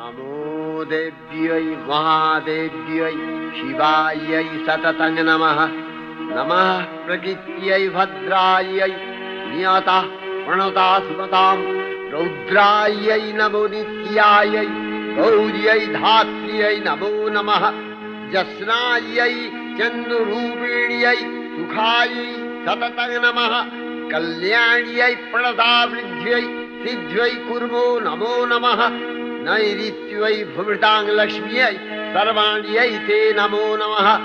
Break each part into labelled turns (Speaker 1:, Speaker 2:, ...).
Speaker 1: नमो देव्यै महादेव्यै शिवायै सततं नमः। नमः प्रकृत्यै भद्रायै नियतः प्रणता सुमतां रौद्रायै नमो नित्यायै गौर्यै धात्र्यै नमो नमः। जस्नायै चन्द्ररूपिण्यै सुखायै सततं नमः। कल्याण्यै प्रणतावृद्ध्यै सिद्ध्यै कुर्मो नमो नमः नैऋत्यै भुमृतां लक्ष्म्यै सर्वाण्यै ते नमो नमः।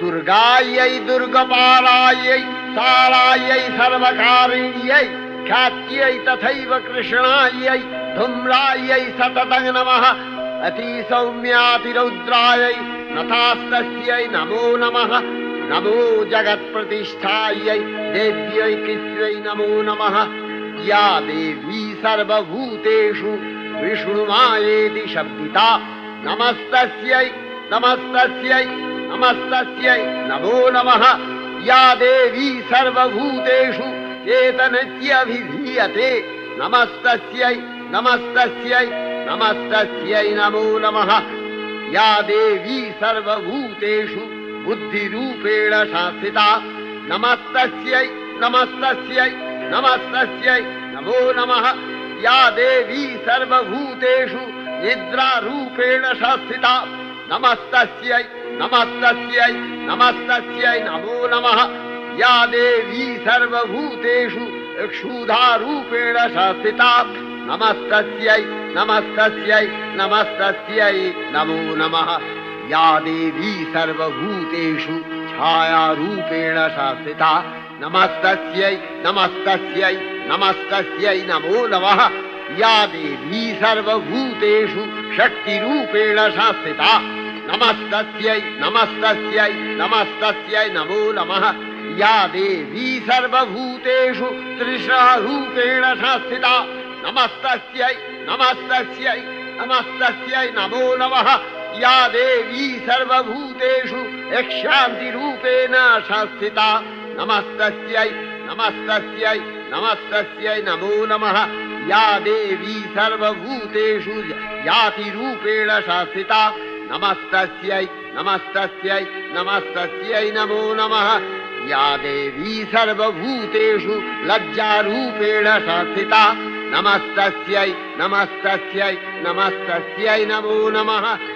Speaker 1: दुर्गायै, दुर्गपालायै सारायै सर्वकारिण्यै, ख्यात्यै, तथैव कृष्णायै, धूम्रायै सततं नमः। अतिसौम्यातिरौद्रायै, नथास्तस्यै, नमो नमः। नमो जगत्प्रतिष्ठायै, देव्यै, कृत्यै, नमो नमः। या देवी सर्वभूतेषु विष्णुमायेति शब्दिता। नमस्तस्यै नमस्तस्यै नमस्तस्यै, नमो नमः। या देवी सर्वभूतेषु चेतनत्यभिधीयते। नमस्तस्यै नमस्तस्यै नमस्तस्यै, नमो नमः। या देवी सर्वभूतेषु बुद्धिरूपेण शासिता। नमस्तस्यै नमस्तस्यै नमस्तस्यै, नमो नमः। या देवी सर्वभूतेषु निद्रारूपेण शासिता। नमस्तस्यै नमस्तस्यै नमस्तस्यै, नमो नमः। या देवी सर्वभूतेषु क्षुधारूपेण शासिता। नमस्तस्यै नमस्तस्यै नमस्तस्यै, नमो नमः। या देवी सर्वभूतेषु छायारूपेण शासिता। नमस्तस्यै नमस्तस्यै नमस्तस्यै नमो नमः। या देवी सर्वभूतेषु शक्तिरूपेण शास्तिता नमस्तस्यै नमस्तस्यै नमस्तस्यै नमो नमः। या देवी सर्वभूतेषु तृष्णारूपेण शास्तिता नमस्तस्यै नमस्तस्यै नमस्तस्यै नमो नमः। या देवी सर्वभूतेषु यक्षान्तिरूपेण शास्तिता नमस्तस्यै नमस्तस्यै नमस्तस्यै नमो नमः। या देवी सर्वभूतेषु यातिरूपेण शासिता। नमस्तस्यै नमस्तस्यै नमस्तस्यै नमो नमः। या देवी सर्वभूतेषु लज्जारूपेण शासिता। नमस्तस्यै नमस्तस्यै नमस्तस्यै नमो नमः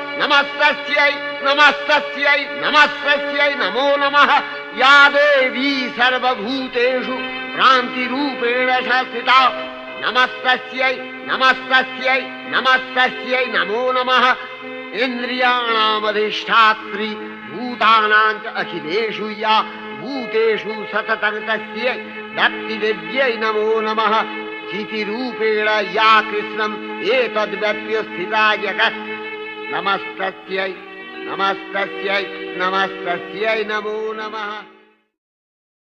Speaker 1: नमस्तस्यै नमस्तस्यै नमस्तस्यै नमो नमः। या देवी सर्वभूतेषु क्रान्तिरूपेण शासिता। नमस्तस्यै नमस्तस्यै नमस्तस्यै नमो नमः। इन्द्रियाणामधिष्ठात्री भूतानां च अखिलेषु या भूतेषु सततं तस्यै दत्तिदेव्यै नमो नमः। चितिरूपेण या कृष्णम् एतद्व्यप्य स्थिता जगत् नमस्तस्यै नमस्तस्यै नमस्तस्यै नमो नमः।